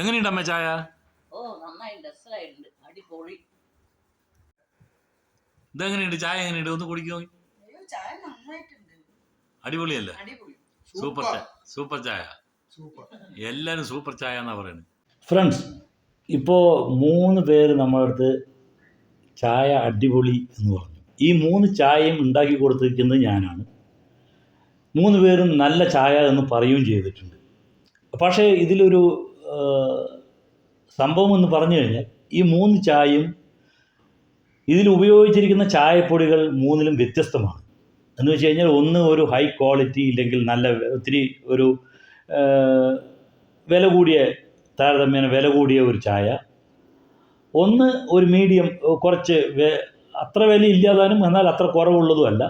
എങ്ങനെയുണ്ട് അമ്മ ചായ? ഓ നന്നായി രസമായിട്ടുണ്ട് അടിപൊളി. ഇതെങ്ങനെയുണ്ട്? ചായ എങ്ങനെയുണ്ട്? ഒന്ന് കുടിക്കോ. ചായ നന്നായിട്ടുണ്ട്. അടിപൊളിയല്ലേ? അടിപൊളി. Super super. ചായ. സൂപ്പർ. എല്ലാവരും സൂപ്പർ ചായ എന്നാ പറയുന്നത് ഫ്രണ്ട്സ് ഇപ്പോൾ മൂന്ന് പേര് നമ്മുടെ അടുത്ത് ചായ അടിപൊളി എന്ന് പറഞ്ഞു. ഈ മൂന്ന് ചായയും ഉണ്ടാക്കി കൊടുത്തിരിക്കുന്നത് ഞാനാണ്. മൂന്ന് പേരും നല്ല ചായ എന്ന് പറയുകയും ചെയ്തിട്ടുണ്ട്. പക്ഷേ ഇതിലൊരു സംഭവം എന്ന് പറഞ്ഞു കഴിഞ്ഞാൽ ഈ മൂന്ന് ചായയും ഇതിൽ ഉപയോഗിച്ചിരിക്കുന്ന ചായപ്പൊടികൾ മൂന്നിലും വ്യത്യസ്തമാണ്. എന്ന് വെച്ച് കഴിഞ്ഞാൽ ഒന്ന് ഒരു ഹൈ ക്വാളിറ്റി ഇല്ലെങ്കിൽ നല്ല ഒത്തിരി ഒരു വില കൂടിയ താരതമ്യേന വില കൂടിയ ഒരു ചായ. ഒന്ന് ഒരു മീഡിയം കുറച്ച് അത്ര വില ഇല്ലാതാനും എന്നാൽ അത്ര കുറവുള്ളതുമല്ല.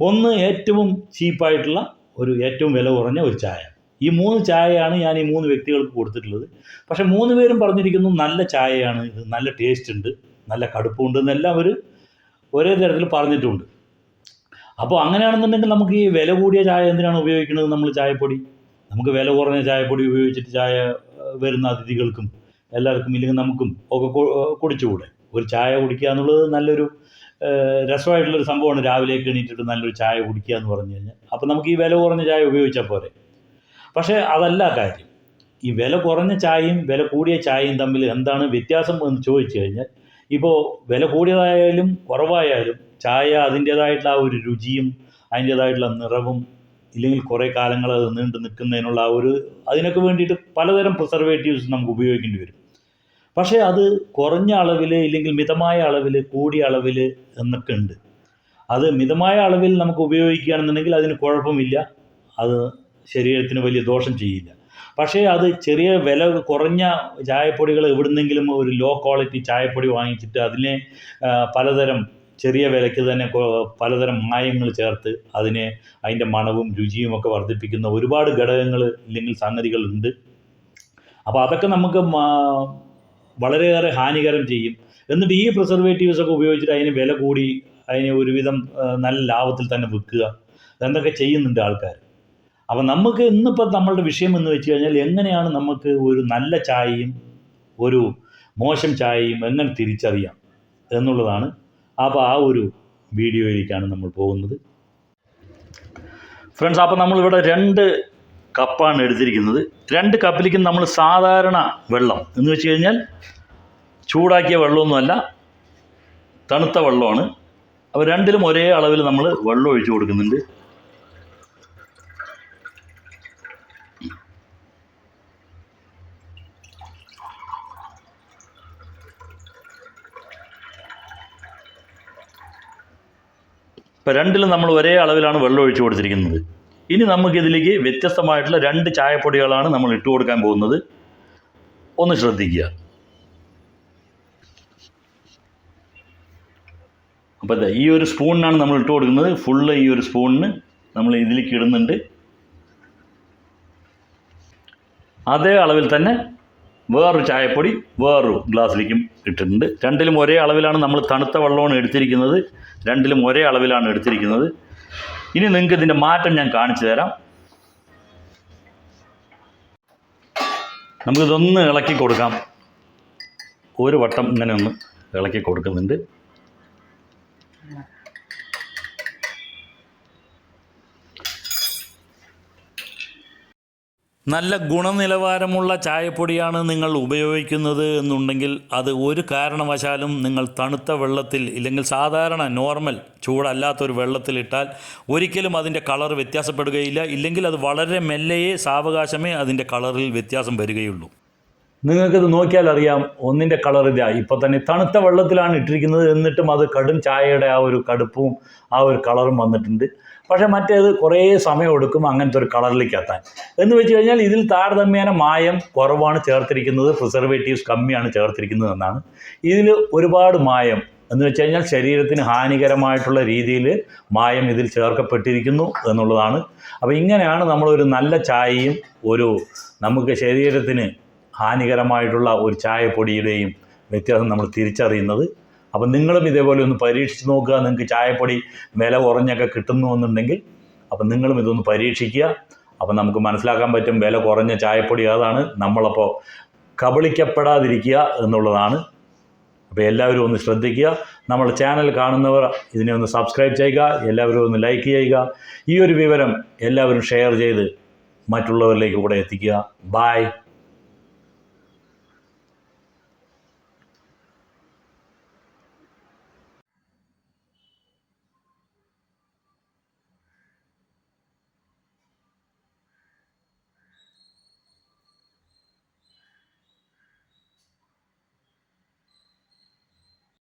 ഒന്ന് ഏറ്റവും ചീപ്പായിട്ടുള്ള ഒരു ഏറ്റവും വില കുറഞ്ഞ ഒരു ചായ. ഈ മൂന്ന് ചായയാണ് ഞാൻ ഈ മൂന്ന് വ്യക്തികൾക്ക് കൊടുത്തിട്ടുള്ളത്. പക്ഷേ മൂന്ന് പേരും പറഞ്ഞിരിക്കുന്നു നല്ല ചായയാണ് ഇത് നല്ല ടേസ്റ്റ് ഉണ്ട് നല്ല കടുപ്പമുണ്ട് എന്നെല്ലാം അവർ ഒരേ തരത്തിൽ പറഞ്ഞിട്ടുണ്ട്. അപ്പോൾ അങ്ങനെയാണെന്നുണ്ടെങ്കിൽ നമുക്ക് ഈ വില കൂടിയ ചായ എന്തിനാണ് ഉപയോഗിക്കുന്നത് നമ്മൾ ചായപ്പൊടി? നമുക്ക് വില കുറഞ്ഞ ചായപ്പൊടി ഉപയോഗിച്ചിട്ട് ചായ വരുന്ന അതിഥികൾക്കും എല്ലാവർക്കും ഇല്ലെങ്കിൽ നമുക്കും ഒക്കെ കുടിച്ചുകൂടെ? ഒരു ചായ കുടിക്കുക എന്നുള്ളത് നല്ലൊരു രസമായിട്ടുള്ളൊരു സംഭവമാണ്. രാവിലെ എണീറ്റിട്ട് നല്ലൊരു ചായ കുടിക്കുക എന്ന് പറഞ്ഞു കഴിഞ്ഞാൽ. അപ്പോൾ നമുക്ക് ഈ വില കുറഞ്ഞ ചായ ഉപയോഗിച്ചാൽ പോരെ? പക്ഷേ അതല്ല കാര്യം. ഈ വില കുറഞ്ഞ ചായയും വില കൂടിയ ചായയും തമ്മിൽ എന്താണ് വ്യത്യാസം എന്ന് ചോദിച്ചു കഴിഞ്ഞാൽ ഇപ്പോൾ വില കൂടിയതായാലും കുറവായാലും ചായ അതിന്റേതായിട്ടുള്ള ആ ഒരു രുചിയും അതിന്റേതായിട്ടുള്ള നിറവും ഇല്ലെങ്കിൽ കുറേ കാലങ്ങൾ അത് നീണ്ടു നിൽക്കുന്നതിനുള്ള ആ ഒരു അതിനൊക്കെ വേണ്ടിയിട്ട് പലതരം പ്രിസർവേറ്റീവ്സ് നമുക്ക് ഉപയോഗിക്കേണ്ടി വരും. പക്ഷേ അത് കുറഞ്ഞ അളവിൽ ഇല്ലെങ്കിൽ മിതമായ അളവിൽ കൂടിയ അളവിൽ എന്നൊക്കെ ഉണ്ട്. അത് മിതമായ അളവിൽ നമുക്ക് ഉപയോഗിക്കുകയാണെന്നുണ്ടെങ്കിൽ അതിന് കുഴപ്പമില്ല. അത് ശരീരത്തിന് വലിയ ദോഷം ചെയ്യില്ല. പക്ഷേ അത് ചെറിയ വില കുറഞ്ഞ ചായപ്പൊടികൾ എവിടുന്നെങ്കിലും ഒരു ലോ ക്വാളിറ്റി ചായപ്പൊടി വാങ്ങിച്ചിട്ട് അതിനെ പലതരം ചെറിയ വിലയ്ക്ക് തന്നെ പലതരം മായങ്ങൾ ചേർത്ത് അതിനെ അതിന്റെ മണവും രുചിയും ഒക്കെ വർദ്ധിപ്പിക്കുന്ന ഒരുപാട് ഘടകങ്ങൾ ഇല്ലെങ്കിൽ സംഗതികളുണ്ട്. അപ്പോൾ അതൊക്കെ നമുക്ക് വളരെയേറെ ഹാനികരം ചെയ്യും. എന്നിട്ട് ഈ പ്രിസർവേറ്റീവ്സ് ഒക്കെ ഉപയോഗിച്ചിട്ട് അതിന് വില കൂടി അതിനെ ഒരുവിധം നല്ല ലാഭത്തിൽ തന്നെ വിൽക്കുക. എന്നൊക്കെ ചെയ്യുന്നുണ്ട് ആൾക്കാർ അപ്പം നമുക്ക് ഇന്നിപ്പോൾ നമ്മളുടെ വിഷയം എന്ന് വെച്ച് കഴിഞ്ഞാൽ എങ്ങനെയാണ് നമുക്ക് ഒരു നല്ല ചായയും ഒരു മോശം ചായയും എങ്ങനെ തിരിച്ചറിയാം എന്നുള്ളതാണ്. അപ്പോൾ ആ ഒരു വീഡിയോയിലേക്കാണ് നമ്മൾ പോകുന്നത്. ഫ്രണ്ട്സ് അപ്പോൾ നമ്മളിവിടെ രണ്ട് കപ്പാണ് എടുത്തിരിക്കുന്നത്. രണ്ട് കപ്പിലേക്ക് നമ്മൾ സാധാരണ വെള്ളം എന്ന് വെച്ച് കഴിഞ്ഞാൽ ചൂടാക്കിയ വെള്ളമൊന്നുമല്ല തണുത്ത വെള്ളമാണ്. അപ്പോൾ രണ്ടിലും ഒരേ അളവിൽ നമ്മൾ വെള്ളം ഒഴിച്ചു കൊടുക്കുന്നുണ്ട്. ഇപ്പോൾ രണ്ടിലും നമ്മൾ ഒരേ അളവിലാണ് വെള്ളം ഒഴിച്ചു കൊടുത്തിരിക്കുന്നത്. ഇനി നമുക്കിതിലേക്ക് വ്യത്യസ്തമായിട്ടുള്ള രണ്ട് ചായപ്പൊടികളാണ് നമ്മൾ ഇട്ട് കൊടുക്കാൻ പോകുന്നത്. ഒന്ന് ശ്രദ്ധിക്കുക. അപ്പോൾ ഈ ഒരു സ്പൂണിനാണ് നമ്മൾ ഇട്ട് കൊടുക്കുന്നത്. ഫുള്ള് ഈ ഒരു സ്പൂണിന് നമ്മൾ ഇതിലേക്ക് ഇടുന്നുണ്ട്. അതേ അളവിൽ തന്നെ വേറൊരു ചായപ്പൊടി വേറൊരു ഗ്ലാസ്സിലേക്കും ഇട്ടിട്ടുണ്ട്. രണ്ടിലും ഒരേ അളവിലാണ് നമ്മൾ തണുത്ത വെള്ളമാണ് എടുത്തിരിക്കുന്നത്. രണ്ടിലും ഒരേ അളവിലാണ് എടുത്തിരിക്കുന്നത്. ഇനി നിങ്ങൾക്ക് ഇതിന്റെ മാറ്റം ഞാൻ കാണിച്ചു തരാം. നമുക്കിതൊന്ന് ഇളക്കി കൊടുക്കാം. ഒരു വട്ടം ഇങ്ങനെ ഒന്ന് ഇളക്കി കൊടുക്കുന്നുണ്ട്. നല്ല ഗുണനിലവാരമുള്ള ചായപ്പൊടിയാണ് നിങ്ങൾ ഉപയോഗിക്കുന്നത് എന്നുണ്ടെങ്കിൽ അത് ഒരു കാരണവശാലും നിങ്ങൾ തണുത്ത വെള്ളത്തിൽ ഇല്ലെങ്കിൽ സാധാരണ നോർമൽ ചൂടല്ലാത്തൊരു വെള്ളത്തിലിട്ടാൽ ഒരിക്കലും അതിന്റെ കളർ വ്യത്യാസപ്പെടുകയില്ല. ഇല്ലെങ്കിൽ അത് വളരെ മെല്ലയെ സാവകാശമേ അതിന്റെ കളറിൽ വ്യത്യാസം വരികയുള്ളൂ. നിങ്ങൾക്കിത് നോക്കിയാൽ അറിയാം ഒന്നിന്റെ കളർ ഇതാ. ഇപ്പോൾ തന്നെ തണുത്ത വെള്ളത്തിലാണ് ഇട്ടിരിക്കുന്നത്. എന്നിട്ടും അത് കടും ചായയുടെ ആ ഒരു കടുപ്പും ആ ഒരു കളറും വന്നിട്ടുണ്ട്. പക്ഷേ മറ്റേത് കുറേ സമയം എടുക്കും അങ്ങനത്തെ ഒരു കളറിലേക്ക് എത്താൻ. എന്ന് വെച്ച് കഴിഞ്ഞാൽ ഇതിൽ താരതമ്യേന മായം കുറവാണ് ചേർത്തിരിക്കുന്നത്. പ്രിസർവേറ്റീവ്സ് കമ്മിയാണ് ചേർത്തിരിക്കുന്നത് എന്നാണ്. ഇതിൽ ഒരുപാട് മായം. എന്ന് വെച്ച് കഴിഞ്ഞാൽ ശരീരത്തിന് ഹാനികരമായിട്ടുള്ള രീതിയിൽ മായം ഇതിൽ ചേർക്കപ്പെട്ടിരിക്കുന്നു എന്നുള്ളതാണ്. അപ്പോൾ ഇങ്ങനെയാണ് നമ്മളൊരു നല്ല ചായയും ഒരു നമുക്ക് ശരീരത്തിന് ഹാനികരമായിട്ടുള്ള ഒരു ചായപ്പൊടിയുടെയും വ്യത്യാസം നമ്മൾ തിരിച്ചറിയുന്നത്. അപ്പം നിങ്ങളും ഇതേപോലെ ഒന്ന് പരീക്ഷിച്ച് നോക്കുക. നിങ്ങൾക്ക് ചായപ്പൊടി വില കുറഞ്ഞൊക്കെ കിട്ടുന്നു എന്നുണ്ടെങ്കിൽ അപ്പം നിങ്ങളും ഇതൊന്ന് പരീക്ഷിക്കുക. അപ്പം നമുക്ക് മനസ്സിലാക്കാൻ പറ്റും വില കുറഞ്ഞ ചായപ്പൊടി അതാണ് നമ്മളപ്പോൾ കബളിക്കപ്പെടാതിരിക്കുക എന്നുള്ളതാണ്. അപ്പോൾ എല്ലാവരും ഒന്ന് ശ്രദ്ധിക്കുക. നമ്മുടെ ചാനൽ കാണുന്നവർ ഇതിനെ ഒന്ന് സബ്സ്ക്രൈബ് ചെയ്യുക. എല്ലാവരും ഒന്ന് ലൈക്ക് ചെയ്യുക. ഈ ഒരു വിവരം എല്ലാവരും ഷെയർ ചെയ്ത് മറ്റുള്ളവരിലേക്ക് കൂടെ എത്തിക്കുക. ബായ്